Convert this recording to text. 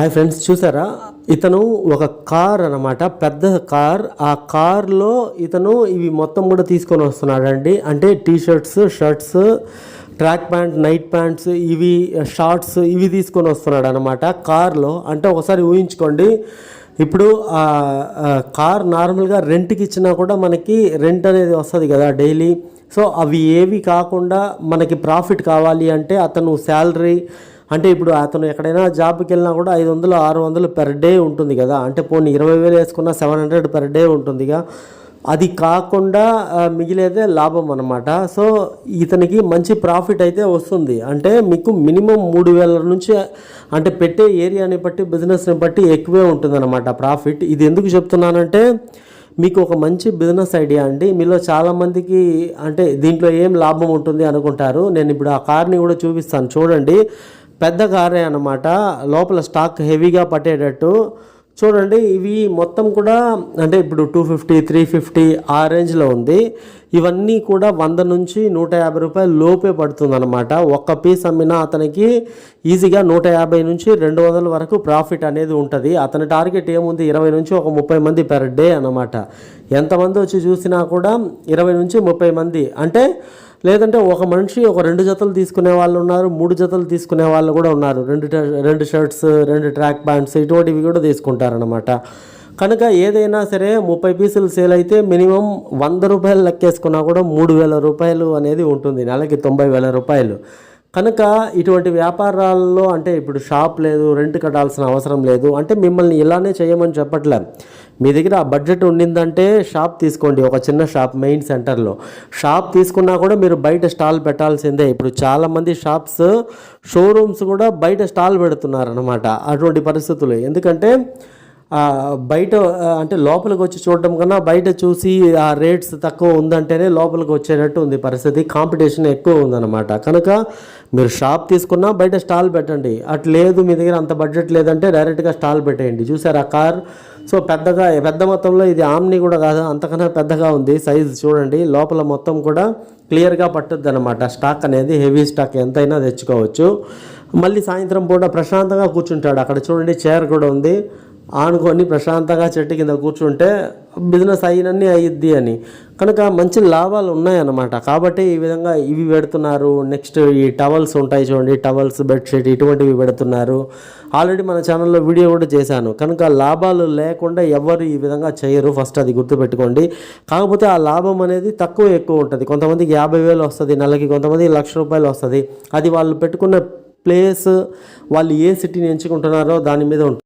Hi friends చూసారా? ఇతను ఒక కార్ అన్నమాట. పెద్ద కార్. ఆ కార్లో ఇతను ఇవి మొత్తం కూడా తీసుకొని వస్తున్నాడండి. అంటే T shirts shirts track pant night pants ఇవి షార్ట్స్ ఇవి తీసుకొని వస్తున్నాడు అనమాట కార్లో. అంటే ఒకసారి ఊహించుకోండి. ఇప్పుడు ఆ కార్ నార్మల్గా రెంట్కి ఇచ్చినా కూడా మనకి రెంట్ అనేది వస్తుంది కదా డైలీ. సో అవి ఏవి కాకుండా మనకి ప్రాఫిట్ కావాలి అంటే అతను శాలరీ అంటే ఇప్పుడు అతను ఎక్కడైనా జాబ్కి వెళ్ళినా కూడా ఐదు వందలు ఆరు వందలు పెర్ డే ఉంటుంది కదా. అంటే పోనీ ఇరవై వేలు వేసుకున్న సెవెన్ హండ్రెడ్ పెర్ డే ఉంటుందిగా అది కాకుండా మిగిలేదే లాభం అనమాట సో ఇతనికి మంచి ప్రాఫిట్ అయితే వస్తుంది. అంటే మీకు మినిమం మూడు వేల నుంచి అంటే పెట్టే ఏరియాని బట్టి బిజినెస్ని బట్టి ఎక్కువే ఉంటుందన్నమాట ప్రాఫిట్ ఇది ఎందుకు చెప్తున్నానంటే మీకు ఒక మంచి బిజినెస్ ఐడియా అండి. మీలో చాలామందికి అంటే దీంట్లో ఏం లాభం ఉంటుంది అనుకుంటారు. నేను ఇప్పుడు ఆ కార్ని కూడా చూపిస్తాను. చూడండి. పెద్ద కారే అన్నమాట. లోపల స్టాక్ హెవీగా పట్టేటట్టు. చూడండి ఇవి మొత్తం కూడా అంటే ఇప్పుడు టూ ఫిఫ్టీ త్రీ ఫిఫ్టీ ఆ రేంజ్లో ఉంది. ఇవన్నీ కూడా వంద నుంచి నూట యాభై రూపాయలు లోపే పడుతుంది అనమాట ఒక్క పీస్ అమ్మినా అతనికి ఈజీగా నూట యాభై నుంచి రెండు వందల వరకు ప్రాఫిట్ అనేది ఉంటుంది. అతని టార్గెట్ ఏముంది? ఇరవై నుంచి ఒక ముప్పై మంది పెర్ డే అనమాట ఎంతమంది వచ్చి చూసినా కూడా ఇరవై నుంచి ముప్పై మంది. అంటే లేదంటే ఒక మనిషి ఒక రెండు జతలు తీసుకునే వాళ్ళు ఉన్నారు మూడు జతలు తీసుకునే వాళ్ళు కూడా ఉన్నారు. రెండు రెండు షర్ట్స్ రెండు ట్రాక్ ప్యాంట్స్ ఇటువంటివి కూడా తీసుకుంటారనమాట కనుక ఏదైనా సరే ముప్పై పీసులు సేల్ అయితే మినిమం వంద రూపాయలు లెక్కేసుకున్నా కూడా మూడు వేల రూపాయలు అనేది ఉంటుంది. నెలకి తొంభై వేల రూపాయలు. కనుక ఇటువంటి వ్యాపారాల్లో అంటే ఇప్పుడు షాప్ లేదు రెంట్ కట్టాల్సిన అవసరం లేదు. అంటే మిమ్మల్ని ఇలానే చేయమని చెప్పట్లే. మీ దగ్గర ఆ బడ్జెట్ ఉండిందంటే షాప్ తీసుకోండి ఒక చిన్న షాప్ మెయిన్ సెంటర్లో. షాప్ తీసుకున్నా కూడా మీరు బయట స్టాల్ పెట్టాల్సిందే. ఇప్పుడు చాలామంది షాప్స్ షోరూమ్స్ కూడా బయట స్టాల్ పెడుతున్నారు అనమాట అటువంటి పరిస్థితులు. ఎందుకంటే బయట అంటే లోపలికి వచ్చి చూడటం కన్నా బయట చూసి ఆ రేట్స్ తక్కువ ఉందంటేనే లోపలికి వచ్చేటట్టు ఉంది పరిస్థితి. కాంపిటీషన్ ఎక్కువ ఉందన్నమాట. కనుక మీరు షాప్ తీసుకున్నా బయట స్టాల్ పెట్టండి. అటు లేదు మీ దగ్గర అంత బడ్జెట్ లేదంటే డైరెక్ట్గా స్టాల్ పెట్టేయండి. చూసారు ఆ కార్? సో పెద్దగా పెద్ద మొత్తంలో ఇది ఆమ్ని కూడా కాదు అంతకన్నా పెద్దగా ఉంది. సైజ్ చూడండి లోపల మొత్తం కూడా క్లియర్గా పట్టుద్ది అనమాట స్టాక్ అనేది హెవీ స్టాక్. ఎంతైనా తెచ్చుకోవచ్చు. మళ్ళీ సాయంత్రం పూట ప్రశాంతంగా కూర్చుంటాడు. అక్కడ చూడండి చైర్ కూడా ఉంది. ఆనుకొని ప్రశాంతంగా చెట్టు కింద కూర్చుంటే బిజినెస్ అయినన్ని అయ్యిద్ది అని. కనుక మంచి లాభాలు ఉన్నాయన్నమాట. కాబట్టి ఈ విధంగా ఇవి పెడుతున్నారు. నెక్స్ట్ ఈ టవల్స్ ఉంటాయి చూడండి. టవల్స్ బెడ్షీట్ ఇటువంటివి పెడుతున్నారు. ఆల్రెడీ మన ఛానల్లో వీడియో కూడా చేశాను. కనుక లాభాలు లేకుండా ఎవరు ఈ విధంగా చేయరు. ఫస్ట్ అది గుర్తుపెట్టుకోండి. కాకపోతే ఆ లాభం అనేది తక్కువ ఎక్కువ ఉంటుంది. కొంతమందికి యాభై వేలు వస్తుంది నెలకి కొంతమందికి లక్ష రూపాయలు వస్తుంది. అది వాళ్ళు పెట్టుకున్న ప్లేస్ వాళ్ళు ఏ సిటీని ఎంచుకుంటున్నారో దాని మీద ఉంటుంది.